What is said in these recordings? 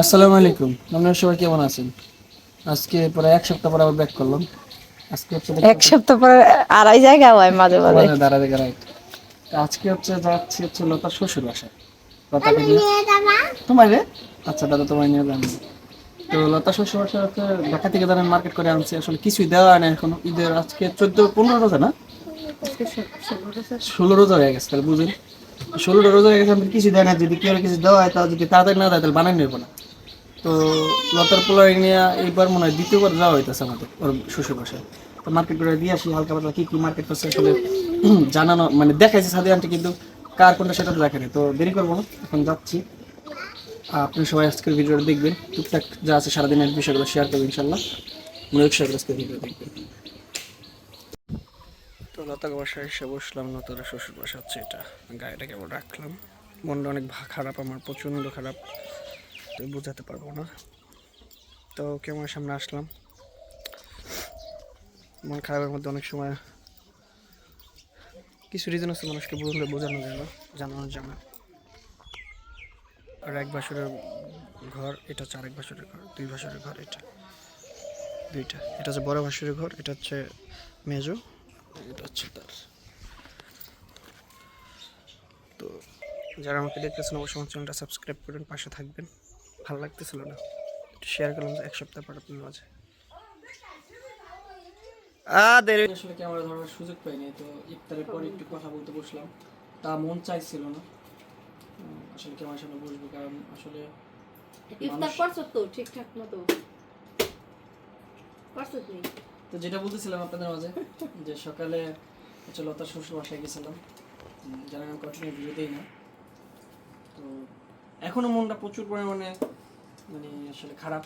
আসসালামু আলাইকুম। আপনারা সবাই কেমন আছেন? আজকে প্রায় এক সপ্তাহ পর আবার ব্যাক করলাম। আজকে হচ্ছে এক সপ্তাহ পরে আড়াই জায়গা হয় মাঝে মাঝে। দাঁড়া দাঁড়া দেখা রাইট আজকে হচ্ছে যাচ্ছি হচ্ছে লতার শ্বশুর বাসায়। লতাকে নিয়ে তোমার রে? আচ্ছা দাদা তোমার নিয়ে যান তো লতা শ্বশুর বাসায় হচ্ছে ঢাকা থেকে দাঁড়ান মার্কেট করে আনছি। আসলে কিছুই দেওয়া হয় না এখন। ঈদের আজকে চোদ্দ পনেরো রোজা না? ষোলো রোজা হয়ে গেছে তাহলে বুঝুন। ষোলোটা রোজা গেছে আমাদের কিছু দেয় না। যদি কেউ কিছু দেওয়া হয় তাহলে যদি তাড়াতাড়ি না দেয়, তাহলে বানাই নেব না। তো লতার পোলার নিয়ে এইবার মনে হয় দ্বিতীয়বার যাওয়া হইতেছে আমাদের, ওর শ্বশুর বাসায়। তো মার্কেট করে দিয়ে আসি, হালকা পাতলা কি কি মার্কেট করছে আসলে জানানো মানে দেখাইছে সাদি আন্টি, কিন্তু কার কোনটা সেটা তো দেখেনি তো দেরি করব না, এখন যাচ্ছি। আপনি সবাই আজকের ভিডিওটা দেখবেন। টুকটাক যা আছে সারাদিনের বিষয়গুলো শেয়ার করবেন ইনশাল্লাহ। মনে হচ্ছে আজকের ভিডিও দেখবেন। তো লতার বাসায় এসে বসলাম, লতার শ্বশুর বাসা হচ্ছে এটা। গাড়িটা কেবল রাখলাম? মনটা অনেক খারাপ আমার, প্রচণ্ড খারাপ। তো বোঝাতে পারব না। তো কেমন সামনে আসলাম। মন খারাপের মধ্যে অনেক সময় কিছু রিজন আছে মানুষকে বুঝলে বোঝানো যায় না, জানানো যায় না। আর এক বাসরের ঘর, এটা হচ্ছে আরেক বাসরের ঘর, দুই বাসরের ঘর এটা। দুইটা। এটা হচ্ছে বড় বাসরের ঘর, এটা হচ্ছে মেজো। এটা হচ্ছে তার। তো যারা আমাকে দেখতেছেন অবশ্যই আমার চ্যানেলটা সাবস্ক্রাইব করবেন পাশে থাকবেন। ভালো লাগতেছিল না। একটু শেয়ার করলাম যে এক সপ্তাহ পর আপনার মাঝে। দেরি। আসলে ক্যামেরা ধরার সুযোগ পাইনি তো ইফতারের পরে একটু কথা বলতে বসলাম। তা মন চাইছিল না। আসলে ক্যামেরার সামনে বসবো কারণ আসলে ইফতার করছ তো ঠিকঠাক মতো? করছ তুমি তো যেটা বলতেছিলাম আপনাদের মাঝে, যে সকালে হচ্ছে লতার শ্বশুর বাসায় গেছিলাম। যারা আমি কন্টিনিউ ভিডিও দিই না। তো এখনও মনটা প্রচুর পরিমাণে মানে আসলে খারাপ।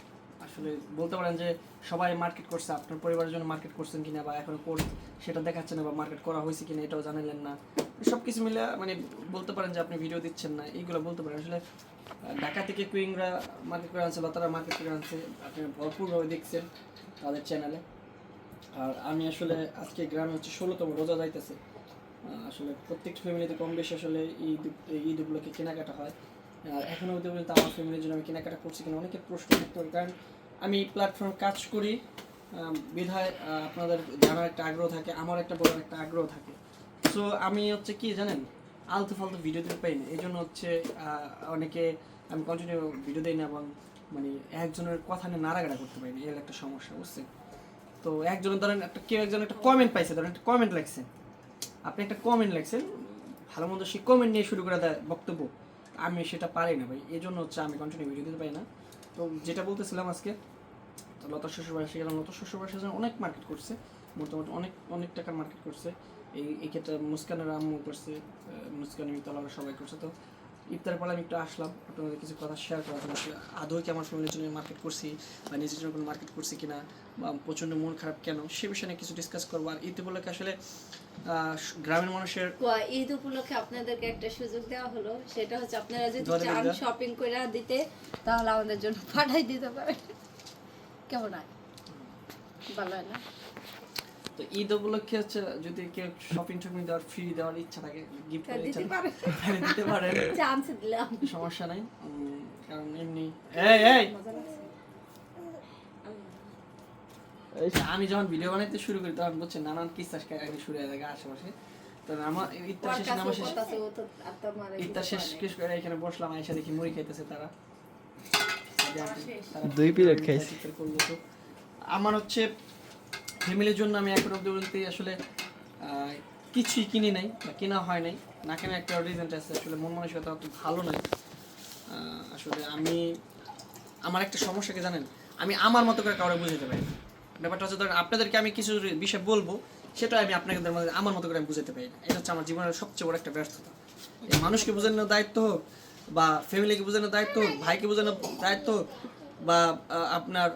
আসলে বলতে পারেন যে সবাই মার্কেট করছে, আপনার পরিবারের জন্য মার্কেট করছেন কিনা বা এখনও কোর সেটা দেখাচ্ছে না বা মার্কেট করা হয়েছে কিনা এটাও জানালেন না। সব কিছু মিলে মানে বলতে পারেন যে আপনি ভিডিও দিচ্ছেন না, এইগুলো বলতে পারেন। আসলে ঢাকা থেকে কুইংরা মার্কেট করে আনছে, লতারা মার্কেট করে আনছে, আপনি ভরপুরভাবে দেখছেন তাদের চ্যানেলে আর আমি আসলে আজকে গ্রামে হচ্ছে ষোলোতম রোজা যাইতেছে। আসলে প্রত্যেকটা ফ্যামিলিতে কম বেশি আসলে ঈদ ঈদ উপলক্ষে কেনাকাটা হয়। আর এখনও অবধি পর্যন্ত আমার ফ্যামিলির জন্য আমি কেনাকাটা করছি কিনা অনেকের প্রশ্ন থাকতে পারে কারণ আমি প্ল্যাটফর্ম কাজ করি। বিধায় আপনাদের জানার একটা আগ্রহ থাকে, আমার একটা বড় একটা আগ্রহ থাকে। সো আমি হচ্ছে কি জানেন, আলতু ফালতু ভিডিও দিতে পাই না। এই জন্য হচ্ছে অনেকে আমি কন্টিনিউ ভিডিও দিই না এবং মানে একজনের কথা নিয়ে নাড়াগাড়া করতে পারি না। এর একটা সমস্যা, বুঝছেন? তো একজনের ধরেন একটা কেউ একজন একটা কমেন্ট পাইছে ধরেন একটা কমেন্ট লাগছে। আপনি একটা কমেন্ট লাগছেন ভালো মন্দ সেই কমেন্ট নিয়ে শুরু করে দেয় বক্তব্য। আমি সেটা পারি না ভাই এই জন্য হচ্ছে আমি কন্টিনিউ ভিডিও দিতে পারি না। তো যেটা বলতেছিলাম আজকে তো লতা শ্বশুর বাসে গেলাম লতা শ্বশুর বাসে যেন অনেক মার্কেট করছে মোটামুটি অনেক অনেক টাকার মার্কেট করছে। এই এই ক্ষেত্রে মুস্কানের আম্মু করছে আহ, মুস্কান মিতলারা সবাই করছে তো ইফতার পরে আমি একটু আসলাম আপনাদের কিছু কথা শেয়ার করার জন্য। আদৌ কি আমার ফ্যামিলির জন্য মার্কেট করছি বা নিজের জন্য কোনো মার্কেট করছি কিনা বা প্রচণ্ড মন খারাপ কেন? সে বিষয়ে নিয়ে কিছু ডিসকাস করব। আর ঈদ উপলক্ষে আসলে গ্রামের মানুষের ঈদ উপলক্ষে আপনাদেরকে একটা সুযোগ দেওয়া হলো। সেটা হচ্ছে আপনারা যদি চান শপিং করে দিতে তাহলে আমাদের জন্য পাঠাই দিতে পারেন। কেমন হয় ভালো হয় না? তো ঈদ উপলক্ষে হচ্ছে যদি কেউ শপিং টপিং দেওয়ার ফ্রি দেওয়ার ইচ্ছা থাকে গিফট তা দিতে থাকে, পারেন তাহলে দিতে পারেন চান্স দিলাম। সমস্যা নাই। কারণ এমনি এই এই! আমি যখন ভিডিও বানাইতে শুরু করি তখন বুঝছেন নানান কিস্তা কাহিনী শুরু হয়ে যায় আশেপাশে। আমার শেষ শেষ দিতে পারে করে। এখানে বসলাম আইসা দেখি মুড়ি খাইতেছে তারা। দুই প্লেট খাইছে। আমার হচ্ছে ফ্যামিলির জন্য আমি এখন অব্দি বলতে আসলে কিছুই কিনি নাই বা কেনা হয় নাই। না কেনা একটা রিজেন্ট আছে, আসলে মন মানসিকতা অত ভালো নাই। আসলে আমি, আমার একটা সমস্যা কি জানেন? আমি আমার মতো করে কাউকে বুঝাতে পারি। ব্যাপারটা হচ্ছে ধরেন, আপনাদেরকে আমি কিছু বিষয় বলব, সেটা আমি মধ্যে, আমার মতো করে আমি বুঝাতে পারি না। এটা হচ্ছে আমার জীবনের সবচেয়ে বড় একটা ব্যর্থতা। মানুষকে বোঝানোর দায়িত্ব হোক, বা ফ্যামিলিকে বোঝানোর দায়িত্ব হোক, ভাইকে বোঝানোর দায়িত্ব হোক, বা আপনার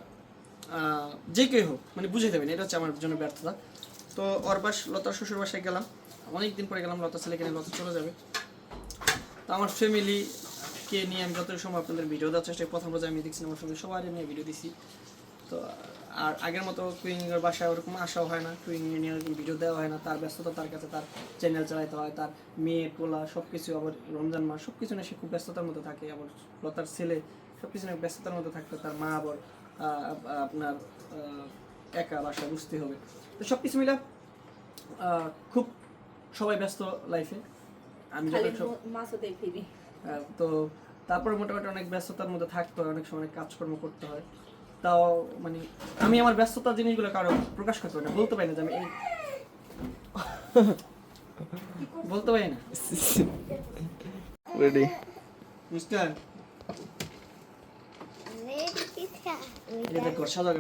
যে কেউ হোক মানে বুঝে দেবেন, এটা হচ্ছে আমার জন্য ব্যর্থতা। তো অরবাস লতার শ্বশুর বাসায় গেলাম। অনেক দিন পরে গেলাম লতা ছেলেকে নিয়ে লতা চলে যাবে। তো আমার ফ্যামিলিকে নিয়ে আমি যতটুকু সময় আপনাদের ভিডিও দেওয়ার চেষ্টা প্রথম রোজে আমি দেখছি আমার ফ্যামিলি সবাই নিয়ে ভিডিও দিছি। তো আর আগের মতো কুইংয়ের বাসায় ওরকম আসাও হয় না। কুইং নিয়ে ভিডিও দেওয়া হয় না। তার ব্যস্ততা, তার কাছে তার চ্যানেল চালাইতে হয়। তার মেয়ে, পোলা সব কিছু আবার রমজান মাস সব কিছু নিয়ে সে খুব ব্যস্ততার মধ্যে থাকে। আবার লতার ছেলে সব কিছু নিয়ে ব্যস্ততার মধ্যে থাকতো তার মা আবার আপনার আহ, একা বাসায় বুঝতে হবে। তো সব কিছু মিলে আহ, খুব সবাই ব্যস্ত লাইফে আমি আহ, তো তারপরে মোটামুটি অনেক ব্যস্ততার মধ্যে থাকতে হয় অনেক সময় অনেক কাজকর্ম করতে হয়। তাও মানে আমি আমার ব্যস্ততার জিনিসগুলো কারও প্রকাশ করতে পারি না বলতে পারি না যে আমি এই বলতে পারি না। রেডি মিস্টার এটা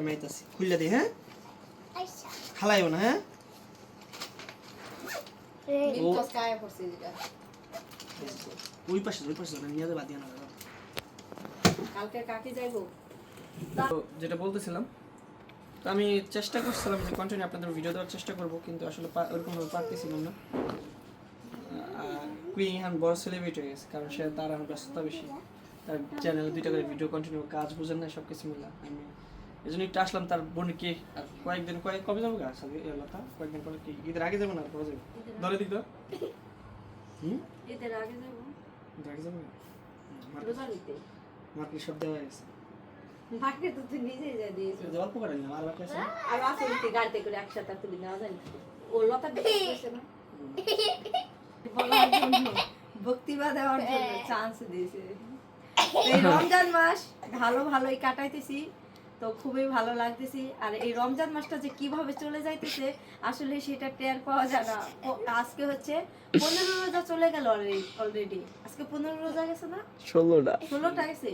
মেয়েতাছি খুললে দিই হ্যাঁ? খালাইও না হ্যাঁ? ওই পাশে ওই পাশে নিয়ে যাবে বাদিয়া না কালকে কাকে যাইবো? তো যেটা বলতেছিলাম তো আমি চেষ্টা করছিলাম যে কন্টিনিউ আপনাদের ভিডিও দেওয়ার চেষ্টা করব কিন্তু আসলে ওরকমভাবে পারতেছিলাম না। কুইং এখন বড় সেলিব্রিটি হয়ে গেছে কারণ সে তার ব্যস্ততা বেশি। তার চ্যানেলে দুইটা করে ভিডিও কন্টিনিউ কাজ বুঝেন না সব কিছু মিলা আমি এই জন্য একটু আসলাম তার বোনকে আর কয়েকদিন কয়েক কবে যাব গাছ আগে লতা কয়েকদিন পরে কি ঈদের আগে যাব না কবে যাব? দলে দিক দাও হুম? ঈদের আগে যাব। ঈদের আগে যাব মার্কেট সব দেওয়া গেছে তো তুই নিজেই যা দিয়েছিস। অল্প করে নিলাম আর বাকি আছে? না? আর আসলে গাড়িতে করে একসাথে তুলে নেওয়া যায় না। ও লতা দিয়েছে না। বলার জন্য বক্তৃতা দেওয়ার জন্য চান্স দিয়েছে। এই রমজান মাস ভালো ভালোই কাটাইতেছি তো খুবই ভালো লাগতেছি। আর এই রমজান মাসটা যে কীভাবে চলে যাইতেছে আসলে সেটা টের পাওয়া যায় না। আজকে হচ্ছে পনেরো রোজা চলে গেল অলরেডি আজকে পনেরো রোজা গেছে না? ষোলোটা। ষোলোটা গেছে?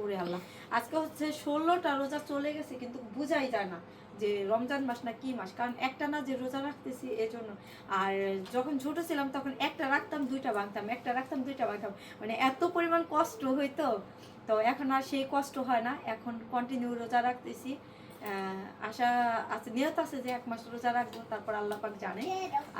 ওরে আল্লাহ। আজকে হচ্ছে ষোলোটা রোজা চলে গেছে কিন্তু বুঝাই যায় না। যে রমজান মাস না কি মাস? কারণ একটা না যে রোজা রাখতেছি এই জন্য আর যখন ছোট ছিলাম তখন একটা রাখতাম, দুইটা ভাঙতাম একটা রাখতাম, দুইটা বাঁধতাম। মানে এত পরিমাণ কষ্ট হইতো। তো এখন আর সেই কষ্ট হয় না। এখন কন্টিনিউ রোজা রাখতেছি। আশা আছে নিয়ত আছে যে এক মাস রোজা রাখব তারপর আল্লাহ পাক জানে।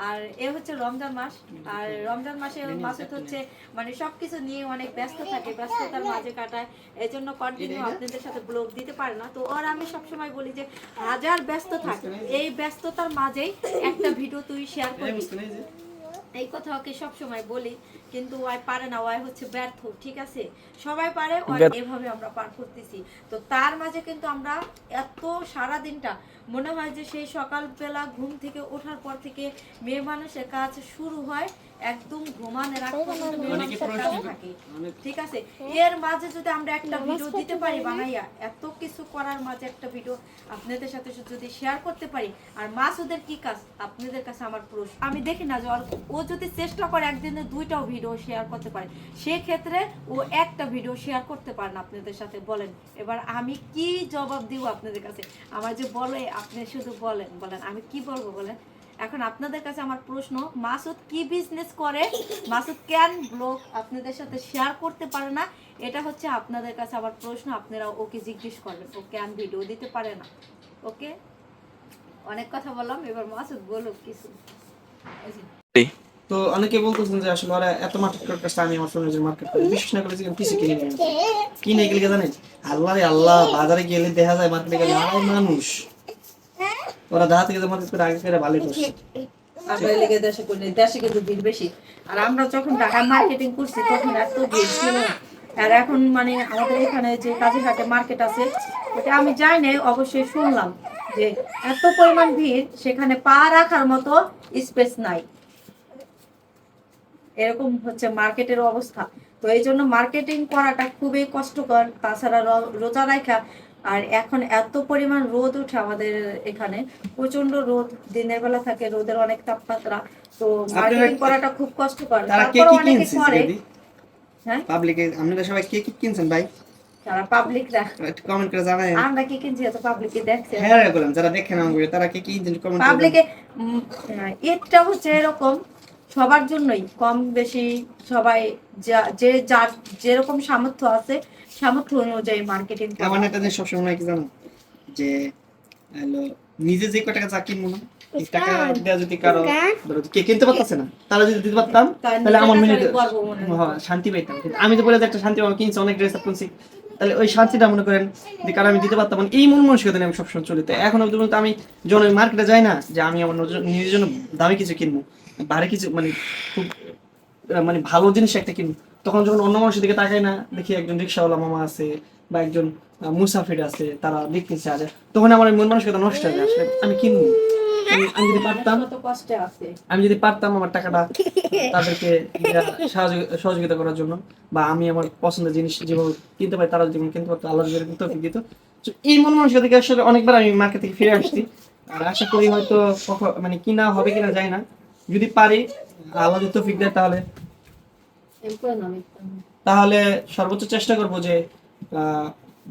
আর এ হচ্ছে রমজান মাস। আর রমজান মাসে মাসুদ হচ্ছে মানে সবকিছু নিয়ে অনেক ব্যস্ত থাকে ব্যস্ততার মাঝে কাটায়। এই জন্য কন্টিনিউ আপনাদের সাথে ব্লগ দিতে পারে না। তো ওর আমি সবসময় বলি যে হাজার ব্যস্ত থাক। এই ব্যস্ততার মাঝেই একটা ভিডিও তুই শেয়ার যে এই কথা ওকে সবসময় বলি। কিন্তু ওয়াই পারে না ওয়াই হচ্ছে ব্যর্থ ঠিক আছে? সবাই পারে ওয়াই এভাবে আমরা পার করতেছি। তো তার মাঝে কিন্তু আমরা এত সারা দিনটা মনে হয় যে সেই সকালবেলা ঘুম থেকে ওঠার পর থেকে মেয়ে মানুষের কাজ শুরু হয় একদম ঘুমানোর আগ পর্যন্ত মেয়ে মানুষের কাজ থাকে। ঠিক আছে? এর মাঝে যদি আমরা একটা ভিডিও দিতে পারি বানাইয়া এত কিছু করার মাঝে একটা ভিডিও আপনাদের সাথে যদি শেয়ার করতে পারি আর মাসুদের কি কাজ? আপনাদের কাছে আমার প্রশ্ন। আমি দেখি না যে ও যদি চেষ্টা করে একদিনে দুইটাও ভিডিও শেয়ার করতে পারে সেক্ষেত্রে ও একটা ভিডিও শেয়ার করতে পারেন আপনাদের সাথে। বলেন এবার আমি কি জবাব দিব আপনাদের কাছে? আমার যে বলে আপনি শুধু বলেন বলেন। আমি কি বলব, বলেন? এখন আপনাদের কাছে আমার প্রশ্ন, মাসুদ কি বিজনেস করে? মাসুদ কেন ব্লগ আপনাদের সাথে শেয়ার করতে পারে না? এটা হচ্ছে আপনাদের কাছে আমার প্রশ্ন, আপনারা ওকে জিজ্ঞেস করবেন। ও কেন ভিডিও দিতে পারে না? ওকে? অনেক কথা বললাম, এবার মাসুদ বলুক কিছু। তো অনেকে বলতেছেন যে আসলে ওরা এত মার্কেট করতেছে আমি আমার ফোনে মার্কেট করি। বিশেষ না করে যে পিসি কিনে। কিনে গেলে জানেন? আল্লাহ রে আল্লাহ, বাজারে গেলে দেখা যায় মার্কেটে গেলে মানুষ। ওরা দাঁড়া থেকে মার্কেট করে আগে করে ভালোই করছে। আমরা লেগে দেশে করি। দেশে কিন্তু ভিড় বেশি। আর আমরা যখন ঢাকা মার্কেটিং করছি, তখন এত ভিড় ছিল। আর এখন মানে আমাদের এখানে যে কাজীঘাটে মার্কেট আছে, ওটা আমি যাই নাই, অবশ্যই শুনলাম যে এত পরিমাণ ভিড়, সেখানে পা রাখার মতো স্পেস নাই। এরকম হচ্ছে মার্কেটের অবস্থা। তো এই জন্য মার্কেটিং করাটা খুবই কষ্টকর। তাছাড়া রোজা রাখা আর এখন এত পরিমাণ রোদ উঠে আমাদের এখানে প্রচণ্ড রোদ দিনের বেলা থাকে রোদের অনেক তাপমাত্রা তো মার্কেটিং করাটা খুব কষ্টকর। তারা কে কি অনেকে করে। হ্যাঁ? পাবলিকে আপনারা সবাই কে কি কিনছেন ভাই? যারা পাবলিকরা। একটু কমেন্ট করে জানাই আমরা কি কিনছি? এত পাবলিকে দেখছে। হ্যাঁ বলেন যারা দেখেন আমাকে তারা কে কি কিনছেন কমেন্ট পাবলিকে ঈদটা হচ্ছে এরকম সবার জন্যই কম বেশি সবাই যা- যে যার যেরকম সামর্থ্য আছে সামর্থ্য অনুযায়ী মার্কেটিং আমার একটা জিনিস সবসময় মনে কি জানো? যে হলো নিজে যে কয় টাকা চা কিনবো টাকা দেওয়া যদি কারও কে কিনতে পারতেছে না তারা যদি দিতে পারতাম তাহলে আমার মনে হ্যাঁ, শান্তি পাইতাম। আমি তো বলে যে একটা শান্তি পাবো কিনছি অনেক ড্রেস আপ কিনছি তাহলে ওই শান্তিটা মনে করেন যে কারণ আমি দিতে পারতাম মানে এই মন মানসিকতা নিয়ে আমি সবসময় চলি। তো এখন অব্দি আমি যখন মার্কেটে যাই না যে আমি আমার নজ- নিজের জন্য দামি কিছু কিনবো ভারী কিছু মানে খুব মানে ভালো জিনিস একটা কিনবো তখন যখন অন্য মানুষের দিকে তাকাই না দেখি একজন রিক্সাওয়ালা মামা আছে বা একজন মুসাফির আছে তারা দেখতে চায় তখন আমার মন মানসিকতা নষ্ট হয়ে যায় আসলে আমি কিনবো? আমি- যদি পারতাম আছে। আমি যদি পারতাম আমার টাকাটা তাদেরকে সহযোগিতা করার জন্য বা আমি আমার পছন্দের জিনিস যেভাবে কিনতে পারি তারা যেমন কিনতে পারতো আল্লাহ যদি এরকম তৌফিক দিত। এই মন মানসিকতা থেকে আসলে অনেকবার আমি মার্কেট থেকে ফিরে আসছি। আর আশা করি হয়তো কখন- মানে কিনা হবে কিনা যায় না। যদি পারি আল্লাহ যদি তৌফিক দেয় তাহলে। তাহলে সর্বোচ্চ চেষ্টা করব যে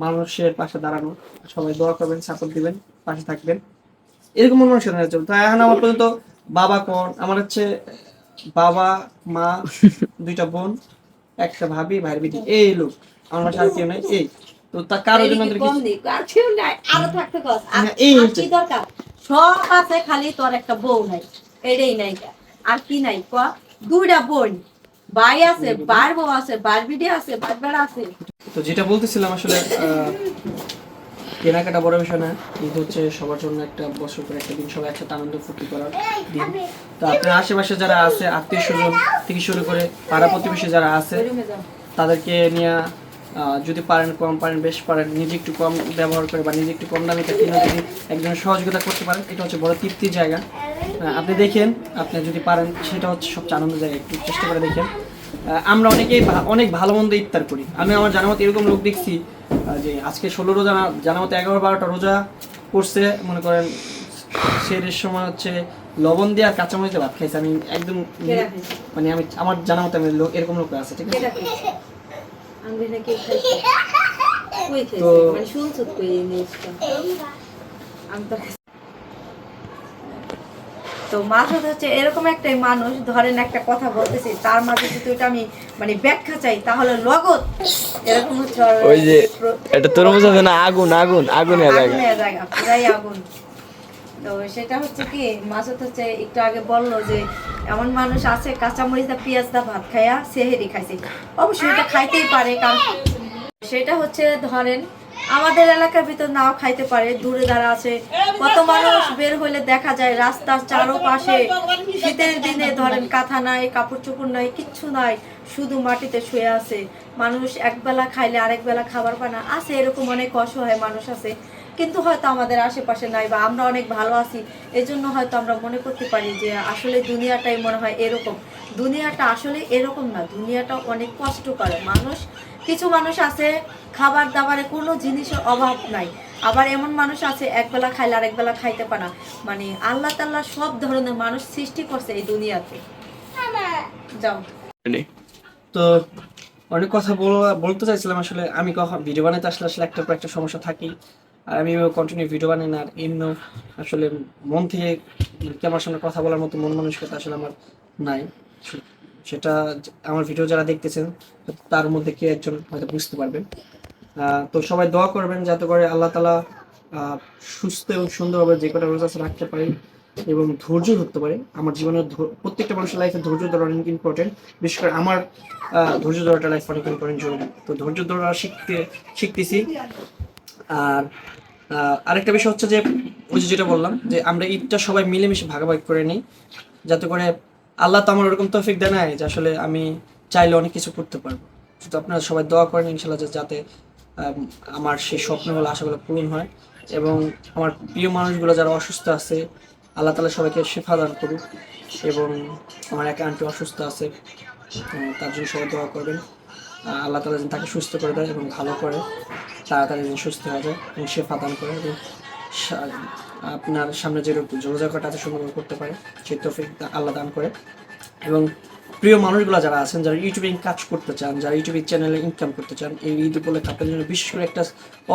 মানুষের পাশে দাঁড়ানো সবাই দোয়া করবেন সাপোর্ট দিবেন পাশে থাকবেন। এরকম মন মানসিকতা নিয়ে চলবে। তো এখন আমার পর্যন্ত বাবা কোন? আমার হচ্ছে বাবা মা দুইটা বোন একটা ভাবি ভাইয়ের বিটি এই লোক আমার আর কেউ নাই। এই তো তা কারোর জন্য এই হচ্ছে। কি দরকার? সব আছে খালি তোর একটা বউ নাই। এটাই নাই আর কি নাই ক? দুইটা বোন। ভাই আছে, বার বউ আছে, বার বিডি আছে, বার বেড়া আছে। তো যেটা বলতেছিলাম আসলে কেনাকাটা বড় বিষয় না, ঈদ হচ্ছে সবার জন্য একটা বছর করে একটা দিন, সবাই একসাথে আনন্দ ফুর্তি করার দিন। তো আপনার আশেপাশে যারা আছে, আত্মীয় স্বজন থেকে শুরু করে পাড়া প্রতিবেশী যারা আছে, তাদেরকে নিয়ে যদি পারেন কম পারেন, বেশ পারেন, নিজে একটু কম ব্যবহার করে বা নিজে একটু কম দামে কিনে যদি একজনের সহযোগিতা করতে পারেন, এটা হচ্ছে বড় তৃপ্তির জায়গা। আপনি দেখেন আপনি যদি পারেন সেটা হচ্ছে সবচেয়ে আনন্দ জায়গা একটু চেষ্টা করে দেখেন। আমরা অনেকেই অনেক ভালো মন্দ ইফতার করি। আমি আমার জানা মতো এরকম লোক দেখছি যে আজকে ষোলো রোজা না জানা মতো এগারো বারোটা রোজা করছে মনে করেন সেরের সময় হচ্ছে লবণ দিয়ে আর কাঁচামরিচ ভাত খাইছে। আমি একদম মানে আমি আমার জানা মতো আমি লোক এরকম লোক আছে ঠিক আছে? তো- তো মাঝে হচ্ছে এরকম একটাই মানুষ ধরেন একটা কথা বলতেছি তার মাঝে যদি ওটা আমি মানে ব্যাখ্যা চাই তাহলে লগত এরকম হচ্ছে ওই যে এটা তরমুজ আছে না আগুন আগুন আগুনের জায়গা? পুরাই আগুন। তো সেটা হচ্ছে কি মাসুদ হচ্ছে একটু আগে বলল যে এমন মানুষ আছে কাঁচামরিচ দা পেঁয়াজ দা ভাত খাইয়া সেহেরি খাইছে। অবশ্যই এটা খাইতেই পারে কারণ সেটা হচ্ছে, ধরেন, আমাদের এলাকার ভিতর নাও খাইতে পারে, দূরে যারা আছে, কত মানুষ বের হলে দেখা যায় রাস্তার চারোপাশে শীতের দিনে, ধরেন, কাঁথা নাই কাপড় চোপড় নাই, কিচ্ছু নাই, শুধু মাটিতে শুয়ে আছে। মানুষ একবেলা খাইলে আরেক বেলা খাবার পায় না। আছে এরকম অনেক অসহায় মানুষ আছে, কিন্তু হয়তো আমাদের আশেপাশে নাই বা আমরা অনেক ভালো আছি। এই জন্য হয়তো আমরা মনে করতে পারি যে, আসলে দুনিয়াটাই মনে হয় এরকম। দুনিয়াটা আসলে এরকম না, দুনিয়াটা অনেক কষ্ট করে মানুষ কিছু মানুষ আছে খাবার দাবারে কোনো জিনিসের অভাব নাই। আবার এমন মানুষ আছে একবেলা খাইলে আরেক বেলা খাইতে পারে না। মানে আল্লাহ তাল্লাহ সব ধরনের মানুষ সৃষ্টি করছে এই দুনিয়াতে। যাও। তো অনেক কথা বল- বলতে চাইছিলাম আসলে আমি কখন ভিডিও বানাইতে আসলে আসলে একটা পর একটা সমস্যা থাকি। আর আমি কন্টিনিউ ভিডিও বানাই না আর এমনি আসলে মন থেকে ক্যামেরার সামনে কথা বলার মতো মন মানসিকতা আসলে আমার নাই। সেটা আমার ভিডিও যারা দেখতেছেন, তার মধ্যে কে একজন হয়তো বুঝতে পারবেন। তো সবাই দোয়া করবেন যাতে করে আল্লাহ তালা সুস্থ এবং সুন্দরভাবে যে কটা রোজা রাখতে পারি এবং ধৈর্য ধরতে পারে। আমার জীবনের প্রত্যেকটা মানুষের লাইফে ধৈর্য ধরা অনেক ইম্পর্টেন্ট বিশেষ করে আমার ধৈর্য ধরাটা লাইফ অনেক ইম্পর্টেন্ট জরুরি। তো ধৈর্য ধরা শিখতে, শিখতেছি। আর আরেকটা বিষয় হচ্ছে যে, ওই যেটা বললাম, যে আমরা ঈদটা সবাই মিলেমিশে ভাগাভাগি করে নিই, যাতে করে আল্লাহ তো আমার ওরকম তৌফিক দেয় নাই যে আসলে আমি চাইলে অনেক কিছু করতে পারব। শুধু আপনারা সবাই দোয়া করেন ইনশাল্লাহ যাতে আমার সেই স্বপ্নগুলো, আশাগুলো পূরণ হয় এবং আমার প্রিয় মানুষগুলো যারা অসুস্থ আছে, আল্লাহ তালা সবাইকে শেফা দান করুক এবং আমার এক আন্টি অসুস্থ আছে তার জন্য সবাই দোয়া করবেন। আল্লাহ তালা যেন তাকে সুস্থ করে দেয় এবং ভালো করে, তাড়াতাড়ি যেন সুস্থ হয়ে যায় এবং শেফা দান করে এবং আপনার সামনে যে যোগাযোগ এত সুন্দর করতে পারে সেই তৌফিক আল্লাহ দান করে। এবং প্রিয় মানুষগুলো যারা আছেন, যারা ইউটিউবে কাজ করতে চান, যারা ইউটিউবের চ্যানেলে ইনকাম করতে চান, এই ঈদ উপলক্ষে আপনাদের জন্য বিশেষ করে একটা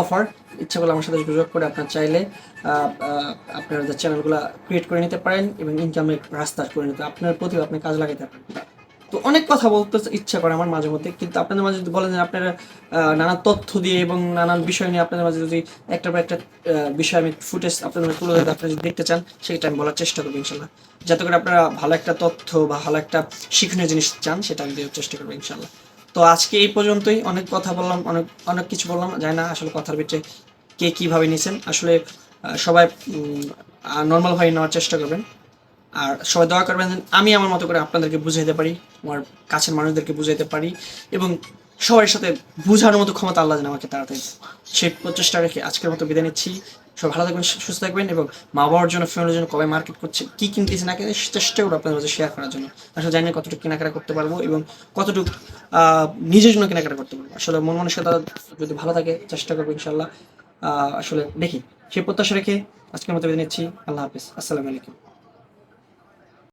অফার ইচ্ছা করলে আমার সাথে যোগাযোগ করে আপনার চাইলে আপনার চ্যানেলগুলো ক্রিয়েট করে নিতে পারেন এবং ইনকামের রাস্তা করে নিতে আপনার প্রতি আপনি কাজ লাগাতে পারেন তো অনেক কথা বলতে ইচ্ছা করে আমার মাঝে মধ্যে। কিন্তু আপনাদের মাঝে যদি বলেন যে আপনারা নানান তথ্য দিয়ে এবং নানান বিষয় নিয়ে আপনাদের মাঝে যদি একটার পর একটা বিষয় আমি ফুটেজ আপনাদের মাঝে তুলে ধরতে আপনারা যদি দেখতে চান, সেটা আমি বলার চেষ্টা করব ইনশাল্লাহ। যাতে করে আপনারা ভালো একটা তথ্য বা ভালো একটা শিক্ষণীয় জিনিস চান, সেটা আমি দেওয়ার চেষ্টা করব ইনশাল্লাহ। তো আজকে এই পর্যন্তই। অনেক কথা বললাম, অনেক অনেক কিছু বললাম। জানি না আসলে কথার ভিতরে কে কীভাবে নিয়েছেন আসলে সবাই নর্মাল ভাবে নেওয়ার চেষ্টা করবেন। আর সবাই দয়া করবেন আমি আমার মতো করে আপনাদেরকে বুঝাইতে পারি, আমার কাছের মানুষদেরকে বুঝাইতে পারি এবং সবার সাথে বোঝানোর মতো ক্ষমতা আল্লাহ যেন আমাকে তাড়াতাড়ি সেই প্রচেষ্টা রেখে আজকের মতো বিদায় নিচ্ছি। সব ভালো থাকবেন সুস্থ থাকবেন এবং মা বাবার জন্য, ফ্যামিলির জন্য কবে মার্কেট করছে, কি কিনতেছে না কিনে চেষ্টা করব আপনাদের মাঝে শেয়ার করার জন্য। আসলে জানি না কতটুকু কেনাকাটা করতে পারব এবং কতটুকু নিজের জন্য কেনাকাটা করতে পারব। আসলে মন মানসিকতা যদি ভালো থাকে, চেষ্টা করব ইনশাল্লাহ আসলে দেখি। সেই প্রত্যাশা রেখে আজকের মতো বিদায় নিচ্ছি। আল্লাহ হাফিজ। আসসালামু আলাইকুম।